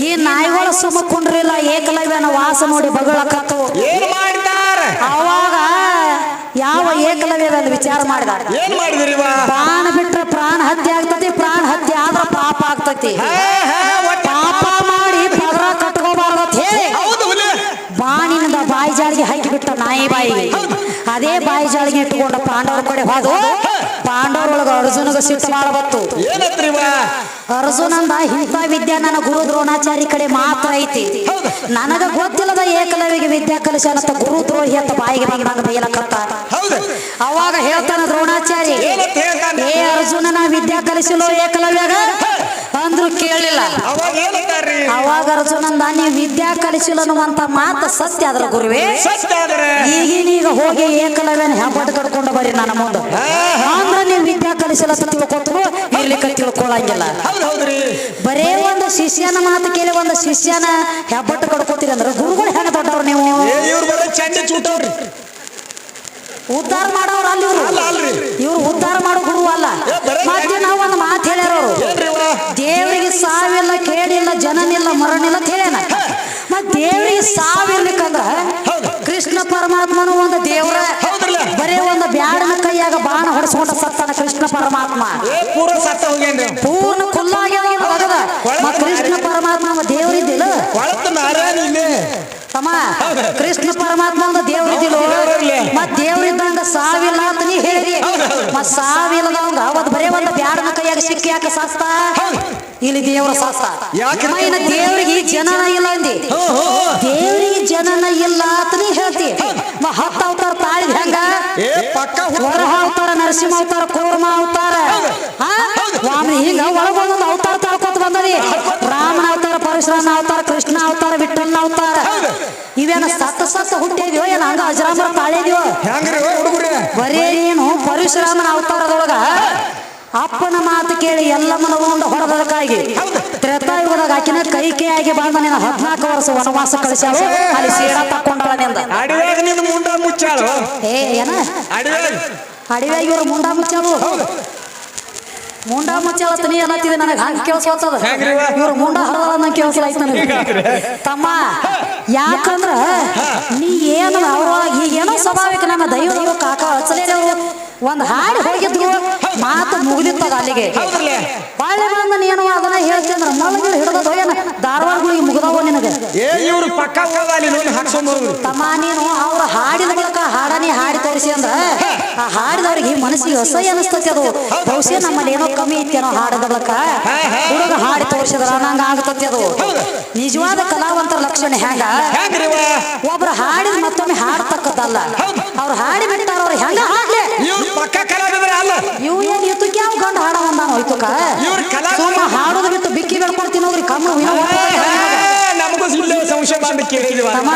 ಈ ನಾಯಿಗಳ ಸುಮ್ಮ ಸುಮ್ಮಕೊಂಡಿರಲಿಲ್ಲ ಏಕಲವ್ಯನ ವಾಸ ನೋಡಿ ಬಗಳಕತ್ತು ಅವ ಯಾವ ಏಕಲವ್ಯದಲ್ಲಿ ವಿಚಾರ ಮಾಡಿದ ಏನ್ ಮಾಡಿದ್ರಿ ಪ್ರಾಣ ಬಿಟ್ಟರೆ ಪ್ರಾಣ ಹತ್ಯೆ ಆಗ್ತತಿ ಪ್ರಾಣ ಹತ್ಯೆ ಆದ್ರೆ ಪಾಪ ಆಗ್ತತಿ. ಪಾಪ ಮಾಡಿ ಪದರ ಕಟ್ಕೋಬಾರ್ದು ಅಂತ ಹೇಳಿ ಬಾಣಿನಿಂದ ಬಾಯಿ ಜಾರಿಗೆ ಹಾಕಿ ಬಿಟ್ಟ ನಾಯಿ ಬಾಯಿಗೆ. ಬಾಯಿ ಜಾಳಿಗೆ ಇಟ್ಟುಕೊಂಡ ಪಾಂಡವರ ಕಡೆ ಹೋದು ಪಾಂಡವರೊಳಗ ಅರ್ಜುನಗ ಸಿಟ್ಟು ಮಾಡಬತ್ತು. ಅರ್ಜುನಂದ ಇಂಥ ವಿದ್ಯಾ ನನ್ನ ಗುರು ದ್ರೋಣಾಚಾರಿ ಕಡೆ ಮಾತ್ರ ಐತಿ. ನನಗ ಗೊತ್ತಿಲ್ಲದ ಏಕಲವಿಗೆ ವಿದ್ಯಾ ಕಲಿಸ್ಯಾನಂತ ಗುರು ದ್ರೋಹಿ ಅಂತ ಬಾಯಿಗೆ ಬಂದಂಗ ಬೈಯಲಕತ್ತ. ಹೌದು. ಅವಾಗ ಹೇಳ್ತಾನ ದ್ರೋಣಾಚಾರ್ಯ ಏ ಅರ್ಜುನನ ವಿದ್ಯಾ ಕಲಿಸಲು ಏಕಲವ್ಯಾಗ? ಅಂದ್ರು ಕೇಳಿಲ್ಲ. ಅವಾಗ ಏನಂತಾರ್ರಿ ಅವಾಗ ಅರ್ಜುನಂದ ನೀವು ವಿದ್ಯಾ ಕಲಿಸಿಲ್ಲ ಅನ್ನುವಂತ ಮಾತು ಸತ್ಯ ಅದ್ರ ಗುರುವೇ. ಸತ್ಯ ಆದ್ರೆ? ಈಗೀನೀಗ ಹೋಗಿ ಏಕಲವ್ಯನ ಹೆಬ್ಬಟ್ಟು ಕಟ್ಕೊಂಡು ಬರ್ರಿ ನನ್ನ ಮುಂದೆ. ಅಂದ್ರ ನೀವು ವಿದ್ಯಾ ಕಲಿಸಿಲ್ಲ ಅಂತ ತಿಳ್ಕೊತರು ಇರ್ಲಿಕ್ಕೆ ತಿಳ್ಕೊಳಂಗಿಲ್ಲ. ಹೌದು ಹೌದ್ರಿ. ಬರೇ ಒಂದು ಶಿಷ್ಯನ ಮಾತು ಕೇಳಿ ಒಂದು ಶಿಷ್ಯನ ಹೆಬ್ಬಟ್ಟು ಕಡ್ಕೋತೀರಿ ಅಂದ್ರೆ ಗುರುಗಳು ಹೆಂಗ ದೊಡ್ಡವ್ರು ನೀವು? ಏ ಇವ್ರು ಬರೋ ಚಂಡಿ ಚೂಟವ್ರಿ. ಉದ್ಧಾರ ಮಾಡೋರು ಅಲ್ಲಿ ಇವ್ರು. ಉದ್ಧಾರ ಮಾಡೋ ಗುರು ಅಲ್ಲ. ಮತ್ತೆ ನಾವು ಒಂದು ಮಾತು ಹೇಳ್ಯಾರ ದೇವರಿಗೆ ಸಾವಿಲ್ಲ ಕೇಳಿಲ್ಲ ಜನನಿಲ್ಲ ಮರಣಿಲ್ಲ ಅಂತ ಹೇಳ್ಯಾನ. ಮತ್ ದೇವರಿಗೆ ಸಾವಿರ್ಲಿಕ್ಕಂದ್ರ. ಕೃಷ್ಣ ಪರಮಾತ್ಮನು ಒಂದು ದೇವರ? ಬರೇ ಒಂದು ಬ್ಯಾಡನ ಕೈಯಾಗ ಬಾಣ ಹೊಡೆಸ್ಕೊಂಡ ಸತ್ತಾನ ಕೃಷ್ಣ ಪರಮಾತ್ಮ. ಪೂರ ಸತ್ತ ಹೋಗ್ಯಾನ್ರಿ ಪೂರ್ಣ ಕುಲ್ಲಾಗ್ಯದ ಅವ್ನ ಒಗದ ಮತ್ ಕೃಷ್ಣ ಪರಮಾತ್ಮ ಅವ ದೇವರಿದ್ದಿಲ್ಲ ಕೊಳತ ನಾರಾಯಣ ಇಲ್ಲಿ ತಮ್ಮ ಕೃಷ್ಣ ಪರಮಾತ್ಮ ಒಂದು ದೇವರಿದ್ದಿಲ್ಲ ದೇವ್ರಿರ್ಲಿ. ಮತ್ ದೇವರಿದ್ದಂಗ ಸಾವಿಲ್ಲ ಅಂತ ನೀ ಹೇಳಿ ಮತ್ ಸಾವಿಲ್ಲದವಂಗ ಒಂದ್ ಬರೇ ಒಂದ್ ಬ್ಯಾಡನ ಕೈಯಾಗ ಸಿಕ್ಕಿ ಯಾಕೆ ಸಾಸ್ತ? ಇಲ್ಲಿ ದೇವರ ಸಾಸ್ತ? ಇನ್ನ ದೇವರಿಗೆ ಜನನ ಇಲ್ಲ ಅಂದಿ. ದೇವರಿಗೆ ಜನನ ಇಲ್ಲ ಅಂತ ನೀ ಹೇಳ್ತಿ. ಹತ್ತ ಅವತಾರ ತಾಳಿ ಹೆಂಗ? ವರಹ ಅವತಾರ ನರಸಿಂಹ ಅವತಾರ ಕೂರ್ಮ ಅವತಾರ. ಆ? ಹಿಂಗ ಈಗ ಒಳಗೊಂದೊಂದು ಅವತಾರ ತಾಳ್ಕೊತ ಬಂದದಿ ರಾಮನ ಅವತಾರ ಪರಶುರಾಮ ಅವತಾರ ಕೃಷ್ಣ ಅವತಾರ ವಿಠ್ಠಲನ ಅವತಾರ. ಇವೇನ ಸತ್ತ ಸತ್ತ ಹುಟ್ಟಿದ್ಯೋ ಏನ ಹಂಗ ಅಜರಾಮರ ತಾಳಿದ್ಯೋ? ಬರೀ ಪರಶುರಾಮನ ಅವತಾರದೊಳಗ ಅಪ್ಪನ ಮಾತು ಕೇಳಿ ಎಲ್ಲ ಒಂದು ಹೊರಬರಕಾಗಿ ತ್ರೇತಾಯುಗದಾಗ ಆಕಿನ ಕೈ ಕೈಯಾಗಿ ಬಂದ ನಿನ್ನ ಹದಿನಾಲ್ಕು ವರ್ಷ ವನವಾಸ ಕಳಿಸ್ಯಾಳು. ಅಲ್ಲಿ ಸೀಡ ನಿಂದ ಮುಚ್ಚಾಳು. ಏ ಏನ? ಅಡಿವ್ಯಾಗ. ಇವ್ರು ಮುಂಡ ಮುಚ್ಚಾವು ಮುಂಡ ಮುಚ್ಚಾವತ್ತ ನೀ ಅನ್ನತ್ತಿದೆ ನನಗೆ ಹಂಗ ಇವ? ಇವ್ರು ಮುಂಡ ಹರದ ನಂಗೆ ಕೇಳಿಸಲಾಯ್ತು ನನಗೆ. ತಮ್ಮ ಯಾಕಂದ್ರ ನೀ ಏನು ಅವರೊಳಗೆ ಈಗೇನೋ ಸ್ವಾಭಾವಿಕ ನನ್ನ ದೈವದವರು ಕಾಕ ಅಚ್ಚಲೇದವರು? ಒಂದ್ ಹಾಡು ಹೋಗಿದ್ರು ಮಾತು ಮುಗಿದಿತ್ತದ ಅಲ್ಲಿಗೆ. ಬಾಳೆಗಳನ್ನ ಬಾಳೆ ಬಂದ ನೀನು ಅದನ್ನ ಹೇಳ್ತೀನಿ ಮಲಗಿನ ಹಿಡಿದ ಏನ ಧಾರವಾಡಗಳಿಗೆ ಮುಗಿದವ ನಿನಗೆ? ಏ ಇವ್ರು ಪಕ್ಕ ಹೋದ ಅಲ್ಲಿ ನೋಡಿ ಹಾಕ್ಸ್ಕೊಂಡ್ ಬರೋದು. ತಮ್ಮ ನೀನು ಅವ್ರ ಹಾಡಿದ ಮೂಲಕ ಹಾಡನೇ ಹಾಡಿ ತೋರಿಸಿ ಅಂದ್ರ ಆ ಹಾಡಿದವ್ರಿಗೆ ಮನಸ್ಸಿಗೆ ಅಸಹ್ಯ ಅನಿಸ್ತತಿ ಅದು. ಬಹುಶಃ ನಮ್ಮಲ್ಲಿ ಏನೋ ಕಮ್ಮಿ ಇತ್ತೇನೋ ಹಾಡದ ಮೂಲಕ ಹುಡುಗ ಹಾಡಿ ತೋರಿಸಿದ್ರ ನಂಗ ಆಗತತಿ ಅದು. ನಿಜವಾದ ಕಲಾವಂತರ ಲಕ್ಷಣ ಹೆಂಗ? ಒಬ್ರು ಹಾಡಿದ ಮತ್ತೊಮ್ಮೆ ಹಾಡ್ತಕ್ಕದ್ದಲ್ಲ ಅವ್ರು ಹಾಡಿ ಬಿಟ್ಟಾರ ಅವ್ರು ಹೆಂಗ ಹಾಡ್ಲಿ? ಪಕ್ಕ ಕಲಾವಿದ್ರ ಅಲ್ಲ. ಇವು ಏನ್ ಇತ್ತಕ್ಕೆ ಯಾವ ಗಂಡ ಹಾಡ ಒಂದಾನ ಸುಮ್ಮ ಹಾಡೋದು ಬಿಟ್ಟು ಬಿಕ್ಕಿ ಬೆಳ್ಕೊಡ್ತೀನಿ ಹೋಗ್ರಿ ಕಮ್ಮಿ ಇಲ್ಲೇ ಸಂಶಯ ಮಾಡಿ ಕೇಳಿದಿವ ತಮ್ಮ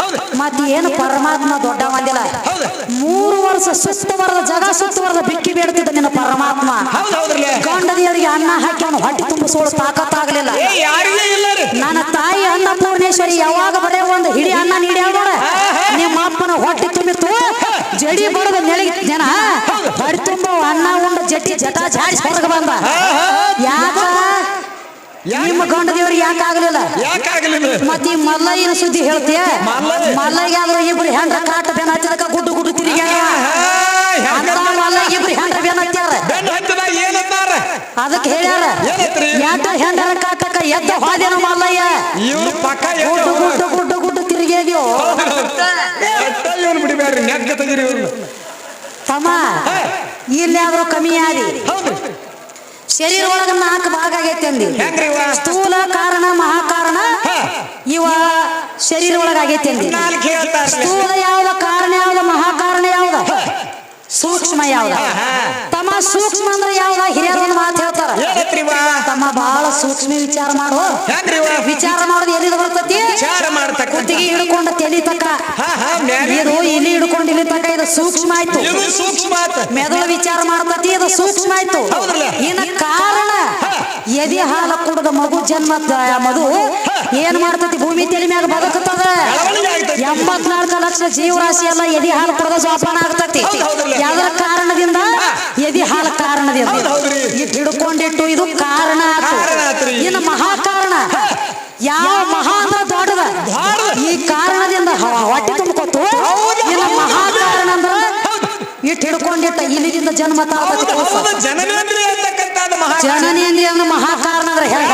ಹೌದು. ಮತ್ ಏನು ಪರಮಾತ್ಮ ದೊಡ್ಡ ಮಂದಿಲ್ಲ ಹೌದು. ಮೂರು ವರ್ಷ ಸುತ್ತುವರದ ಜಗ ಸುತ್ತುವರದ ಬಿಕ್ಕಿ ಬೇಡ್ತಿದ್ದ ನಿನ್ನ ಪರಮಾತ್ಮ. ಹೌದು ಹೌದ್ರಲ್ಲ ಗಂಡ ದೇವರಿಗೆ ಅನ್ನ ಹಾಕಿ ಅವನು ಹೊಟ್ಟೆ ತುಂಬಿಸೋಳು ತಾಕತ್ತಾಗಲಿಲ್ಲ. ನನ್ನ ತಾಯಿ ಅನ್ನಪೂರ್ಣೇಶ್ವರಿ ಯಾವಾಗ ಬರೇ ಒಂದು ಹಿಡಿ ಅನ್ನ ನೀಡಿ. ನೋಡ ನಿಮ್ಮ ಅಪ್ಪನ ಹೊಟ್ಟೆ ತುಂಬಿತ್ತು. ಜಡಿ ಬಡದ ನೆಲಗಿ ಜನ ಹೊಟ್ಟೆ ತುಂಬ ಅನ್ನ ಉಂಡ ಜಟ್ಟಿ ಜಟಾ ಜಾಡಿಸಿ ಹೊರಗೆ ಬಂದ. ಯಾಕ? ನಿಮ್ಮ ಗಂಡ ದೇವ್ರಿಗೆ ಯಾಕೆ ಆಗಲಿಲ್ಲ ಯಾಕಾಗಲಿಲ್ಲ ಮತ್ ಈ ಮಲ್ಲಯ್ಯನ ಸುದ್ದಿ ಹೇಳ್ತೀಯ ಮಲ್ಲಯ್ಯ? ಮಲ್ಲಯ್ಯ ಆದ್ರೆ ಇಬ್ರು ಹೆಂಡ್ರ ಕಾಟ ಬೆನ್ ಹಚ್ಚದಕ್ಕ ಗುಡ್ಡು ಗುಡ್ಡು ತಿರುಗ್ಯಾರ ಅಂತ ಮಲ್ಲಯ್ಯ ಇಬ್ರು ಹೆಂಡ್ರ ಬೆನ್ ಹಚ್ಚಾರ ಬೆನ್ನು ಹತ್ತದ ಏನಂತಾರ ಅದಕ್ಕೆ ಹೇಳ್ಯಾರ ಏನೈತ್ರಿ? ಎದ್ದ ಹೆಂಡರ ಕಾಟಕ್ಕ ಎದ್ದ ಹಾದೇನ ಮಲ್ಲಯ್ಯ ಇವ್ರು ಪಕ್ಕ ಗುಡ್ಡು ಗುಡ್ಡು ಗುಡ್ಡು ಗುಡ್ಡು ತಿರುಗಿಯೋ ಇವನು ಬಿಡಿಬ್ಯಾಡ್ರಿ ನೆಗ್ಗ ತೆಗಿರಿ ಇವ್ರು ತಮ್ಮ ಇಲ್ಲಾದ್ರೂ ಕಮ್ಮಿ ಆದಿ ಹೌದ್ರಿ ಶರೀರ ಒಳಗ ನಾಲ್ಕು ಭಾಗ ಆಗೈತಿ ಅಂದಿ. ಕಾರಣ ಸ್ಥೂಲ ಕಾರಣ ಮಹಾಕಾರಣ ಇವ ಶರೀರ ಒಳಗ ಆಗೈತಿ ಅಂದಿ. ನಾಲ್ಕು ಸ್ಥೂಲ ಯಾವ್ದ ಕಾರಣ ಯಾವ್ದ ಮಹಾಕಾರಣ ಯಾವ್ದ? ಸೂಕ್ಷ್ಮ ಯಾವ್ದ? ತಮ್ಮ ಸೂಕ್ಷ್ಮ ಅಂದ್ರೆ ಯಾವ್ದ? ಹಿರಿಯರ ಮಾತು ಹೇಳ್ತಾರ. ತಮ್ಮ ಬಹಳ ಸೂಕ್ಷ್ಮ ವಿಚಾರ ಮಾಡೋ. ವಿಚಾರ ಮಾಡೋದು ಎಲ್ಲಿ ಬರ್ತತಿ? ಕುತ್ತಿಗೆ ಹಿಡ್ಕೊಂಡ ತಲೆ ತಕ್ಕ. ಇದು ಇಲ್ಲಿ ಹಿಡ್ಕೊಂಡು ಇಲ್ಲಿ ತಕ್ಕ ಇದು ಸೂಕ್ಷ್ಮ ಆಯ್ತು. ಸೂಕ್ಷ್ಮ ಮೆದುಳು ವಿಚಾರ ಮಾಡ್ತತಿ ಇದು ಸೂಕ್ಷ್ಮ ಆಯ್ತು? ಇನ್ನ ಕಾರಣ ಎದೆ ಹಾಲ ಕುಡದ ಮಗು ಜನ್ಮ ಮಧು ಏನ್ ಮಾಡ್ತತಿ? ಭೂಮಿ ತಲೆ ಮ್ಯಾಗ ಬದುಕುತ್ತದ. ಎಂಬತ್ನಾಲ್ಕ ಲಕ್ಷ ಜೀವರಾಶಿ ಎಲ್ಲ ಎದೆ ಹಾಲು ಕುಡದ ಜೋಪಾನ ಆಗ್ತತಿ? ಯಾವ್ದ್ರ ಕಾರಣದಿಂದ? ಎದಿ ಹಾಲ ಕಾರಣದಿಂದ. ಇಟ್ ಹಿಡ್ಕೊಂಡಿಟ್ಟು ಇದು ಕಾರಣ ಇನ್ನು ಮಹಾ ಕಾರಣ ಯಾವ ಮಹಾ ಅಂದ್ರ ದೊಡ್ಡದ. ಈ ಕಾರಣದಿಂದ ಹೊಟ್ಟೆ ತುಂಬಿಕೊತ್ತು ಇನ್ನು ಮಹಾ ಕಾರಣ ಅಂದ್ರ ಇಟ್ ಹಿಡ್ಕೊಂಡಿಟ್ಟ ಇಲ್ಲಿಗಿಂತ ಜನ್ಮ ಜನನೇಂದ್ರಿಯ ಅಂದ್ರೆ ಮಹಾ ಕಾರಣ ಅಂದ್ರೆ ಹೇಗ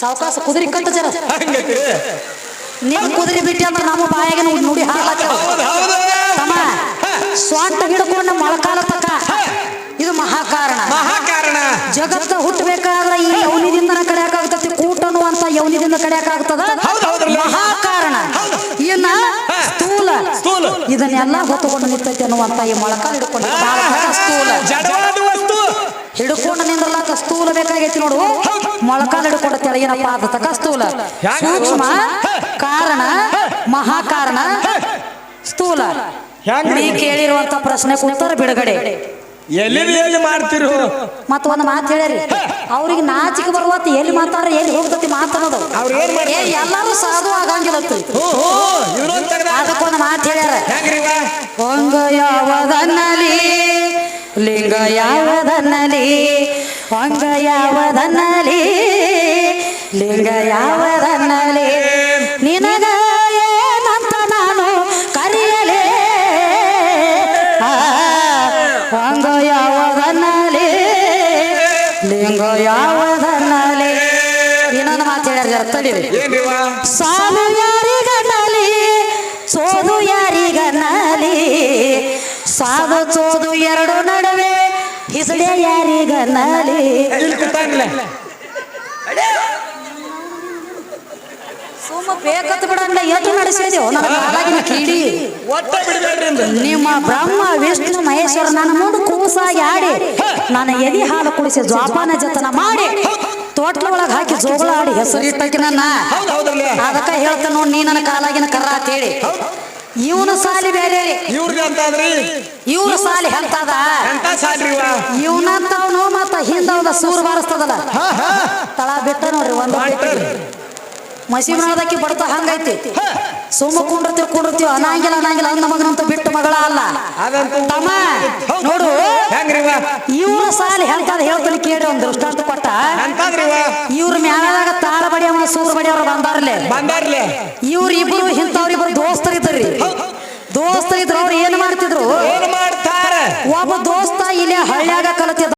ಸಾವಕಾಶ ಕುದುರೆ ಕಟ್ಟ ಜರ ನಿನ್ನ ಕುದುರೆ ಬಿಟ್ಟಿ ಅಂತ ನಮ್ಮ ಬಾಯಾಗ ನೋಡಿ ಹಾಳಾಗ್ತಾವ ತಮ್ಮ ಸ್ವಂತ ಹಿಡ್ಕೊಂಡ ಮೊಳಕಾಲ ತಕ್ಕ ಇದು ಮಹಾಕಾರಣ. ಮಹಾಕಾರಣ. ಜಗತ್ತ ಹುಟ್ಟಬೇಕಾದ್ರೆ ಈ ಯೌನಿದಿಂದ ಕಡೆಯಕ್ಕಾಗ್ತತಿ ಕೂಟ ಅನ್ನುವಂತ ಯೌನಿದಿಂದ ಕಡೆಯಕ್ಕಾಗ್ತದ ಮಹಾಕಾರಣ. ಇನ್ನ ಸ್ಥೂಲ. ಸ್ಥೂಲ. ಇದನ್ನೆಲ್ಲ ಹೊತ್ತುಕೊಂಡು ನಿಂತೈತಿ ಅನ್ನುವಂತ ಈ ಮೊಳಕಾಲ ಹಿಡ್ಕೊಂಡು. ಸ್ಥೂಲ. ಹಿಡ್ಕೊಂಡು ನಿಂದ್ರಲಾಕ ಸ್ಥೂಲ ಬೇಕಾಗೈತಿ ನೋಡು. ಮೊಳಕಾಲ್ ಹಿಡ್ಕೊಂಡು ಏನಪ್ಪ ಕಸ್ತೂಲ ಸ್ಥೂಲ? ಸೂಕ್ಷ್ಮ ಕಾರಣ ಮಹಾಕಾರಣ ಸ್ಥೂಲ. ನೀ ಕೇಳಿರುವಂತ ಪ್ರಶ್ನೆ ಉತ್ತರ ಬಿಡುಗಡೆ. ಎಲ್ಲಿ ಮಾಡ್ತಿರು? ಮತ್ತ ಒಂದು ಮಾತು ಹೇಳ್ಯಾರಿ ಅವ್ರಿಗೆ ನಾಚಿಕೆ ಬರುವತ್ತ ಎಲ್ಲಿ ಮಾತಾಡ್ರ ಎಲ್ಲಿ ಹೋಗ್ತತಿ ಮಾತಾಡೋದು ಎಲ್ಲಾರು ಸಾಧು ಆಗಂಗಿಲ್ಲ ಅದಕ್ಕೊಂದು ಮಾತು ಹೇಳ್ಯಾರ. ಹೊಂಗ ಯಾವದನ್ನಲಿ ಲಿಂಗ ಯಾವದನ್ನಲಿ ಅಂಗ ಯಾವದನ್ನಲಿ ಲಿಂಗ ಯಾವದನ್ನಲಿ ನಿನಗ ಏನಂತ ನಾನು ಕರೆಯಲೇ. ಹೊಂಗ ಯಾವದನ್ನಲಿ ಲಿಂಗ ಯಾವದನ್ನಲಿ ಇನ್ನೊಂದು ಮಾತು ಹೇಳ್ಯಾರ ಜರ ತಡೀರಿ? ಸಾಲು ಎರಡು ನಡುವೆ ಹಿಸಡೆ ಯಾರಿಗನಲಿ ಇಲ್ಲಿ ಕೂತಾನ್ಲೆ ಸುಮ್ಮ ಬೇಕತ್ ಬಿಡಂಗ ಎದ್ದು ನಡೆಸಿದೆವು ನನ್ನ ಕಾಲಾಗಿನ ಕೀಡಿ ಒಟ್ಟ ಬಿಡ್ಬೇಡ್ರಿ ನಿಮ್ಮ ಬ್ರಹ್ಮ ವಿಷ್ಣು ಮಹೇಶ್ವರ ನನ್ನ ಮುಂದೆ ಕೂಸಾಗಿ ಆಡಿ ನಾನು ಎದಿ ಹಾಲು ಕುಡಿಸಿ ಜ್ವಾಪಾನ ಜತನ ಮಾಡಿ. ತೋಟ್ಲ ಒಳಗೆ ಹಾಕಿ ಜೋಗಳ ಆಡಿ ಹೆಸರಿಟ್ಟಕ್ಕೆ ನನ್ನ. ಅದಕ್ಕ ಹೇಳ್ತ ನೋಡ್ ನೀ ನನ್ನ ಕಾಲಾಗಿನ ಕರ್ರ ಅಂತ ಹೇಳಿ. ಇವನ ಸಾಲಿ ಬೇರೆ. ಅಂತಾದ್ರಿ ಇವ್ರ ಸಾಲಿ ಹೆಂತದ ಎಂತ ಸಾಲ್ರಿ ಇವ? ಇವನಂತವನು ಮತ್ತ ಹಿಂದವದ ಸೂರ್ ಬಾರಿಸ್ತದಲ್ಲ? ಹಾ ಹಾ. ತಳ ಬಿಟ್ಟ ನೋಡ್ರಿ ಒಂದು ಮಾಡ್ತಾರ ಮಾಡೋದಕ್ಕೆ ಬಡ್ತ ಹಂಗೈತಿ. ಸುಮ್ಮ ಕುಂಡಿರ್ತೀವಿ ಕುಂಡಿರ್ತೀವಿ ಅನಾಂಗಿಲ್ಲ ಅನಾಂಗಿಲ್ಲ ಅಂದ ಮಗನಂತ ಬಿಟ್ಟು ಮಗಳ ಅಲ್ಲ ತಮ್ಮ ನೋಡು ಇವ್ರ ಸಾಲ ಹೇಳ್ತದ ಹೇಳ್ತಾನೆ ಕೇಳಿ ಒಂದು ದೃಷ್ಟಾಂತ ಕೊಟ್ಟ. ಇವ್ರ ಮ್ಯಾಲಾಗ ತಾಳ ಬಡಿಯವ ಸೂರ್ ಬಡಿಯವ್ರ ಬಂದಾರ್ಲೆ. ಬಂದಾರ್ಲೆ. ಇವ್ರ ಇಬ್ರು ಇಂಥವ್ರಿಬ್ರು ದೋಸ್ತರಿದ್ರಿ ದೋಸ್ತರಿದ್ರು ಅವ್ರು ಏನ್ ಮಾಡ್ತಿದ್ರು? ಒಬ್ಬ ದೋಸ್ತ ಇಲ್ಲೇ ಹಳ್ಳಿಯಾಗ ಕಲತಿದ್ದ.